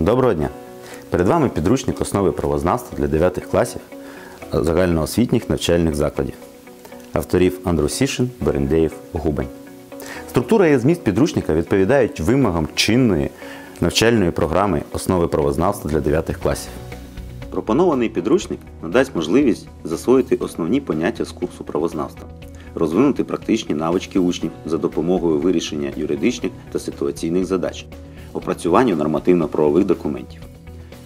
Доброго дня! Перед вами підручник основи правознавства для 9 класів загальноосвітніх навчальних закладів. Авторів Андрусішин, Берендеєв, Губань. Структура і зміст підручника відповідають вимогам чинної навчальної програми основи правознавства для 9 класів. Пропонований підручник надасть можливість засвоїти основні поняття з курсу правознавства, розвинути практичні навички учнів за допомогою вирішення юридичних та ситуаційних задач, опрацюванню нормативно-правових документів.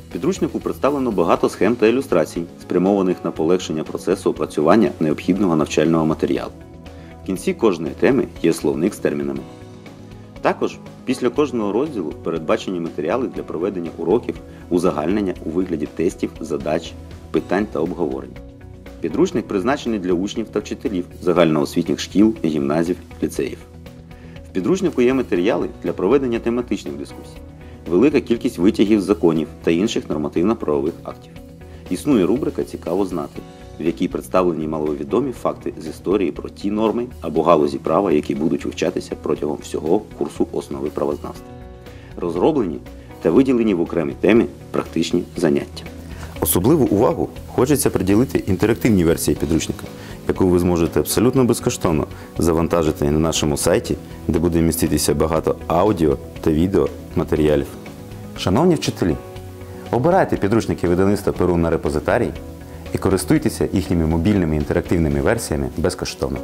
В підручнику представлено багато схем та ілюстрацій, спрямованих на полегшення процесу опрацювання необхідного навчального матеріалу. В кінці кожної теми є словник з термінами. Також після кожного розділу передбачені матеріали для проведення уроків узагальнення у вигляді тестів, задач, питань та обговорень. Підручник призначений для учнів та вчителів загальноосвітніх шкіл, гімназів, ліцеїв. Підручнику є матеріали для проведення тематичних дискусій, велика кількість витягів законів та інших нормативно-правових актів. Існує рубрика Цікаво знати, в якій представлені маловідомі факти з історії про ті норми або галузі права, які будуть вивчатися протягом всього курсу основи правознавства. Розроблені та виділені в окремі темі практичні заняття. Особливу увагу хочеться приділити інтерактивній версії підручника, яку ви зможете абсолютно безкоштовно завантажити на нашому сайті, де буде міститися багато аудіо та відео матеріалів. Шановні вчителі, обирайте підручники видавництва Перу на репозитарій і користуйтеся їхніми мобільними інтерактивними версіями безкоштовно.